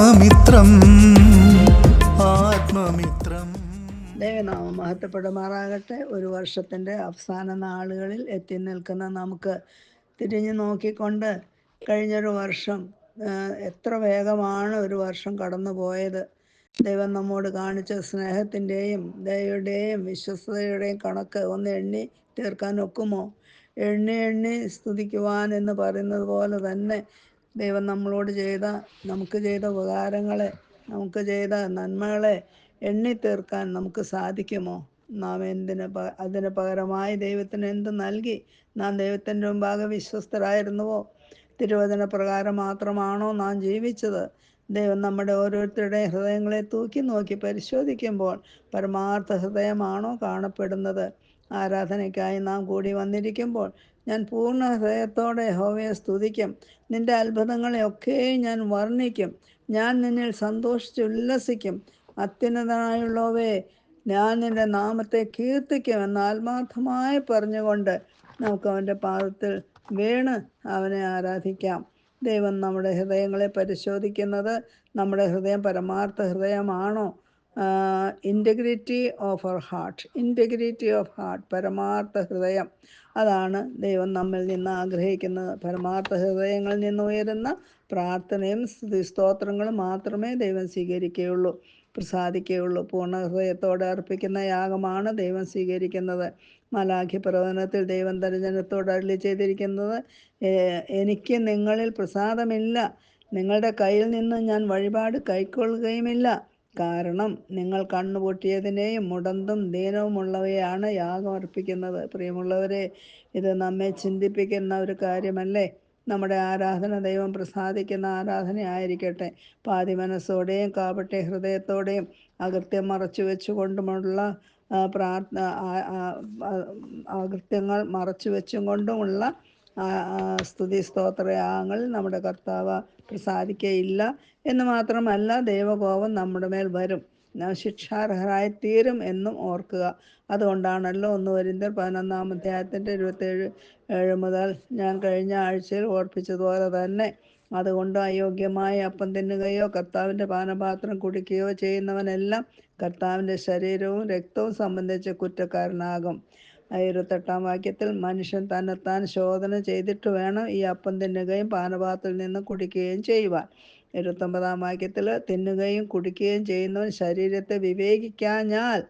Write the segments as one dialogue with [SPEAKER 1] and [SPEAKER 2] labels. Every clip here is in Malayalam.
[SPEAKER 1] ആത്മമിത്രം. ആത്മമിത്രം.
[SPEAKER 2] മഹത്വപ്പെടുമാറാകട്ടെ. ഒരു വർഷത്തിന്റെ അവസാന നാളുകളിൽ എത്തി നിൽക്കുന്ന നമുക്ക് തിരിഞ്ഞു നോക്കിക്കൊണ്ട് കഴിഞ്ഞൊരു വർഷം എത്ര വേഗമാണ് ഒരു വർഷം കടന്നു പോയത്. ദൈവം നമ്മോട് കാണിച്ച സ്നേഹത്തിന്റെയും ദയയുടെയും വിശ്വസ്തയുടെയും കണക്ക് ഒന്ന് എണ്ണി തീർക്കാൻ ഒക്കുമോ? എണ്ണി എണ്ണി സ്തുതിക്കുവാൻ എന്ന് പറയുന്നത് പോലെ തന്നെ ദൈവം നമ്മളോട് ചെയ്ത നമുക്ക് ചെയ്ത ഉപകാരങ്ങളെ നമുക്ക് ചെയ്ത നന്മകളെ എണ്ണി തീർക്കാൻ നമുക്ക് സാധിക്കുമോ? നാം എന്തിന് പ- അതിന് പകരമായി ദൈവത്തിന് എന്ത് നൽകി? നാം ദൈവത്തിന്റെ മുമ്പാകെ വിശ്വസ്തരായിരുന്നുവോ? തിരുവചന പ്രകാരം മാത്രമാണോ നാം ജീവിച്ചത്? ദൈവം നമ്മുടെ ഓരോരുത്തരുടെയും ഹൃദയങ്ങളെ തൂക്കി നോക്കി പരിശോധിക്കുമ്പോൾ പരമാർത്ഥ ഹൃദയമാണോ കാണപ്പെടുന്നത്? ആരാധനയ്ക്കായി നാം കൂടി വന്നിരിക്കുമ്പോൾ ഞാൻ പൂർണ ഹൃദയത്തോടെ യഹോവയെ സ്തുതിക്കും. നിന്റെ അത്ഭുതങ്ങളെയൊക്കെ ഞാൻ വർണിക്കും. ഞാൻ നിന്നിൽ സന്തോഷിച്ച് ഉല്ലസിക്കും. അത്യുന്നതനായുള്ളവേ ഞാൻ നിന്റെ നാമത്തെ കീർത്തിക്കും എന്ന് ആത്മാർത്ഥമായി പറഞ്ഞുകൊണ്ട് നമുക്ക് അവന്റെ പാദത്തിൽ വീണ് അവനെ ആരാധിക്കാം. ദൈവം നമ്മുടെ ഹൃദയങ്ങളെ പരിശോധിക്കുന്നത് നമ്മുടെ ഹൃദയം പരമാർത്ഥ ഹൃദയമാണോ? Integrity of our heart integrity of heart പരമാർത്ഥ ഹൃദയം. അതാണ് ദൈവം നമ്മിൽ നിന്ന് ആഗ്രഹിക്കുന്നത്. പരമാർത്ഥ ഹൃദയങ്ങളിൽ നിന്ന് ഉയരുന്ന പ്രാർത്ഥനയും സ്തുതി സ്തോത്രങ്ങളും മാത്രമേ ദൈവം സ്വീകരിക്കുകയുള്ളൂ. പ്രസാദിക്കുകയുള്ളൂ. പൂർണ ഹൃദയത്തോടെ അർപ്പിക്കുന്ന യാഗമാണ് ദൈവം സ്വീകരിക്കുന്നത്. മലാഖി പ്രവചനത്തിൽ ദൈവം തന്റെ ജനത്തോട് അരുളി ചെയ്തിരിക്കുന്നത് എനിക്ക് നിങ്ങളിൽ പ്രസാദമില്ല. നിങ്ങളുടെ കയ്യിൽ നിന്ന് ഞാൻ വഴിപാട് കൈക്കൊള്ളുകയുമില്ല. കാരണം നിങ്ങൾ കണ്ണുപൊട്ടിയതിനെയും മുടന്തും ദീനവുമുള്ളവയാണ് യാഗം അർപ്പിക്കുന്നത് പ്രിയമുള്ളവരെ ഇത് നമ്മെ ചിന്തിപ്പിക്കുന്ന ഒരു കാര്യമല്ലേ നമ്മുടെ ആരാധന ദൈവം പ്രസാദിക്കുന്ന ആരാധനയായിരിക്കട്ടെ പാതി മനസ്സോടെയും കാപട്യ ഹൃദയത്തോടെയും അകൃത്യം മറച്ചു വെച്ചുകൊണ്ടുമുള്ള പ്രാർത്ഥന അകൃത്യങ്ങൾ മറച്ചു വെച്ചും കൊണ്ടുമുള്ള സ്തുതി സ്തോത്രയാഗങ്ങൾ നമ്മുടെ കർത്താവ് പ്രസാദിക്കയില്ല എന്ന് മാത്രമല്ല ദൈവകോപം നമ്മുടെ മേൽ വരും. ശിക്ഷാർഹരായി തീരും എന്നും ഓർക്കുക. അതുകൊണ്ടാണല്ലോ ഒന്ന് വരിന്തർ പതിനൊന്നാം അധ്യായത്തിന്റെ ഇരുപത്തേഴ് ഏഴ് മുതൽ ഞാൻ കഴിഞ്ഞ ആഴ്ചയിൽ ഓർപ്പിച്ചതുപോലെ തന്നെ അതുകൊണ്ട് അയോഗ്യമായ അപ്പം തിന്നുകയോ കർത്താവിന്റെ പാനപാത്രം കുടിക്കുകയോ ചെയ്യുന്നവനെല്ലാം കർത്താവിന്റെ ശരീരവും രക്തവും സംബന്ധിച്ച് കുറ്റക്കാരനാകും. ഇരുപത്തെട്ടാം വാക്യത്തിൽ മനുഷ്യൻ തന്നെത്താൻ ശോധന ചെയ്തിട്ട് വേണം ഈ അപ്പം തിന്നുകയും പാനപാത്രത്തിൽ നിന്ന് കുടിക്കുകയും ചെയ്യുവാൻ. ഇരുപത്തൊമ്പതാം വാക്യത്തിൽ തിന്നുകയും കുടിക്കുകയും ചെയ്യുന്നവൻ ശരീരത്തെ വിവേകിക്കാഞ്ഞാൽ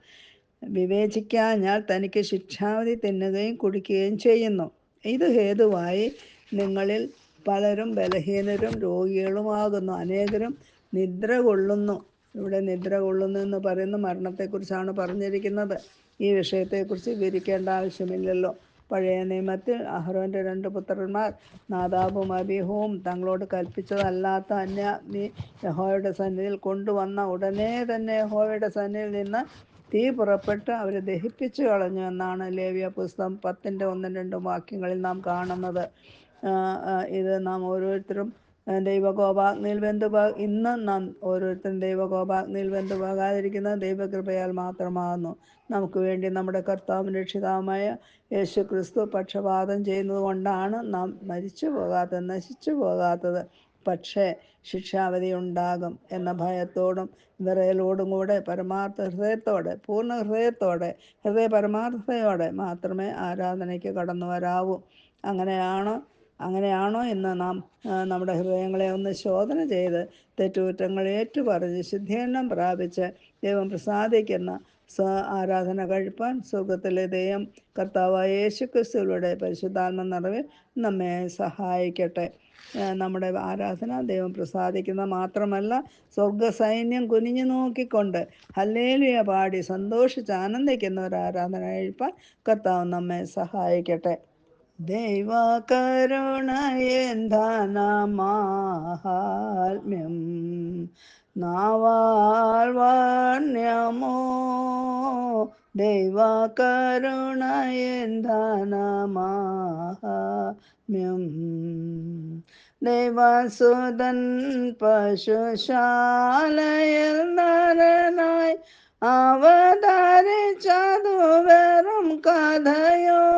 [SPEAKER 2] വിവേചിക്കാഞ്ഞാൽ തനിക്ക് ശിക്ഷാവധി തിന്നുകയും കുടിക്കുകയും ചെയ്യുന്നു. ഇത് ഹേതുവായി നിങ്ങളിൽ പലരും ബലഹീനരും രോഗികളുമാകുന്നു. അനേകരും നിദ്ര കൊള്ളുന്നു. ഇവിടെ നിദ്ര കൊള്ളുന്നു എന്ന് പറയുന്ന മരണത്തെക്കുറിച്ചാണ് പറഞ്ഞിരിക്കുന്നത്. ഈ വിഷയത്തെക്കുറിച്ച് വിവരിക്കേണ്ട ആവശ്യമില്ലല്ലോ. പഴയ നിയമത്തിൽ അഹ്റോന്റെ രണ്ട് പുത്രന്മാർ നാദാബും അബിഹുവും തങ്ങളോട് കൽപ്പിച്ചതല്ലാത്ത അന്യ നീ യഹോയുടെ സന്നിധിയിൽ കൊണ്ടുവന്ന ഉടനെ തന്നെ യഹോയുടെ സന്നിധിയിൽ നിന്ന് തീ പുറപ്പെട്ട് അവരെ ദഹിപ്പിച്ചു കളഞ്ഞു എന്നാണ് ലേവ്യ പുസ്തകം പത്തിന്റെ ഒന്നും രണ്ടും വാക്യങ്ങളിൽ നാം കാണുന്നത്. ഇത് നാം ഓരോരുത്തരും ദൈവകോപാഗ്നിയിൽ വെന്തുപോ ഇന്ന് നാം ഓരോരുത്തരും ദൈവകോപാഗ്നിയിൽ വെന്തുപോകാതിരിക്കുന്ന ദൈവകൃപയാൽ മാത്രമാകുന്നു. നമുക്ക് വേണ്ടി നമ്മുടെ കർത്താവും രക്ഷിതാവുമായ യേശു ക്രിസ്തു പക്ഷപാതം ചെയ്യുന്നത് കൊണ്ടാണ് നാം മരിച്ചു പോകാത്തത് നശിച്ചു പോകാത്തത്. പക്ഷേ ശിക്ഷാവധി ഉണ്ടാകും എന്ന ഭയത്തോടും വിറയലോടും കൂടെ പരമാർത്ഥ ഹൃദയത്തോടെ പൂർണ ഹൃദയത്തോടെ ഹൃദയ പരമാർത്ഥതയോടെ മാത്രമേ ആരാധനയ്ക്ക് കടന്നു വരാവൂ. അങ്ങനെയാണോ അങ്ങനെയാണോ എന്ന് നാം നമ്മുടെ ഹൃദയങ്ങളെ ഒന്ന് ശോധന ചെയ്ത് തെറ്റുകുറ്റങ്ങൾ ഏറ്റുപറഞ്ഞ് ശുദ്ധീകരണം പ്രാപിച്ച് ദൈവം പ്രസാദിക്കുന്ന സ ആരാധന കഴിപ്പാൻ സുഖത്തിലെ ദൈവം കർത്താവായ യേശു ക്രിസ്തുവിലൂടെ പരിശുദ്ധാത്മ നിറവിൽ നമ്മെ സഹായിക്കട്ടെ. നമ്മുടെ ആരാധന ദൈവം പ്രസാദിക്കുന്ന മാത്രമല്ല സ്വർഗ സൈന്യം കുനിഞ്ഞു നോക്കിക്കൊണ്ട് ഹല്ലേലുയ പാടി സന്തോഷിച്ച് ആനന്ദിക്കുന്ന ഒരു ആരാധന കഴിപ്പാൻ കർത്താവ് നമ്മെ സഹായിക്കട്ടെ. ദൈവ കരുണയെന്താനമാഹാത്മ്യം നാവാൽ വർണ്യമോ ദൈവ കരുണയെന്താനമാഹാത്മ്യം ദൈവസുതൻ പശുശാലയിൽ നരനായി അവതരിച്ചതു വെറും കഥയോ?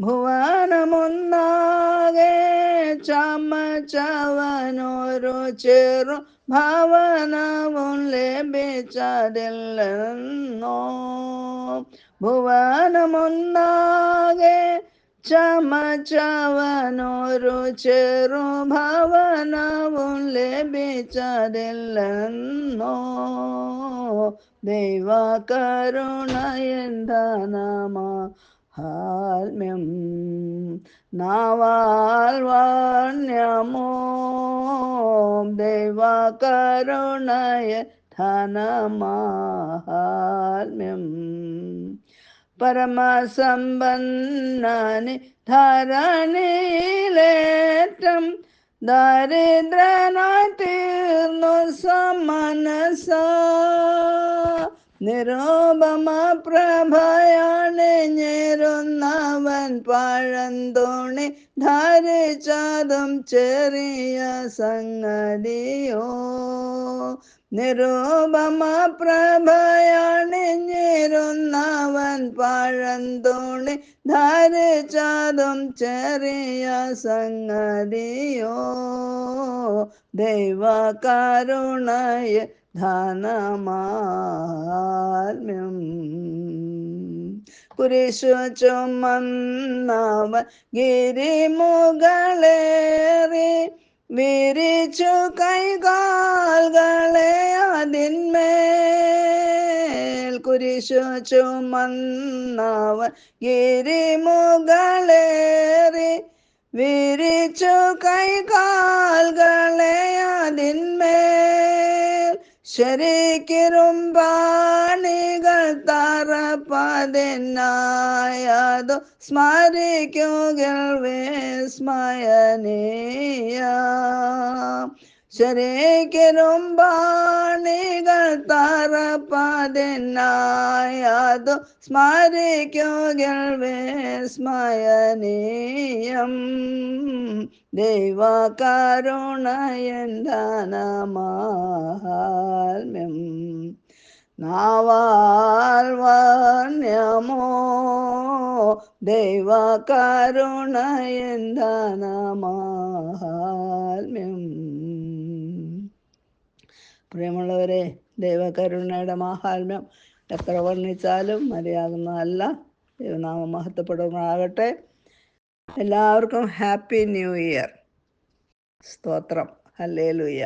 [SPEAKER 2] ഭുവനമൊന്നാകെ ചമച്ചവനൊരു ചെറു ഭവനവും ലഭിച്ചതില്ലെന്നോ? ഭുവനമൊന്നാകെ ചമച്ചവനൊരു ചെറു ഭവനവും ലഭിച്ചതില്ലെന്നോ? ദൈവകരുണയന്തനമാ ഹാൽമ്യം നാവാൽ വാണ്യമോ ദൈവകരുണയ ധനമാഹാത്മ്യം പരമസമ്പന്നനി ധരണിയിലേറ്റം ദരിദ്രനായി തീർന്നു സമനസ നിരൂപമ ഞേരുന്നവൻ പഴന്തോണി ധരിച്ചതും ചെറിയ സംഗതിയോ. നിരൂപമ പ്രഭയണിഞ്ഞിരുന്നവൻ പഴന്തോണി ധരിച്ചതും ചെറിയ സംഗതിയോ. ദൈവകരുണയ ധനമാത്മ്യം കുരിശു ചുമന്നവ ഗിരിമുകളേറി വിരിച്ചു കൈകാൽകളെ അതിന്മേൽ. കുരിശു ചുമന്നവൻ ഗിരിമുകളേറി വിരിച്ചു കൈകാൽകളെ അതിന്മേൽ. ശരിക്കിരുമ്പാണികൾ തറപ്പതിനായതു സ്മരിക്കുകിൽ വിസ്മയനീയ. ശരിക്കിരുമ്പാണികൾ തറപ്പതിനായതു സ്മരിക്കുകിൽ വിസ്മയനീയം ദൈവകരുണയന്തനമാഹാത്മ്യം നാവാൽ ദൈവകരുണയന്തനമാഹാത്മ്യം പ്രിയമുള്ളവരെ ദൈവകരുണയുടെ മാഹാത്മ്യം എത്ര വർണിച്ചാലും മതിയാകുന്നതല്ല ദൈവനാമം മഹത്വപ്പെടുന്നതാകട്ടെ എല്ലാവർക്കും ഹാപ്പി ന്യൂ ഇയർ. സ്തോത്രം. ഹല്ലേലൂയ.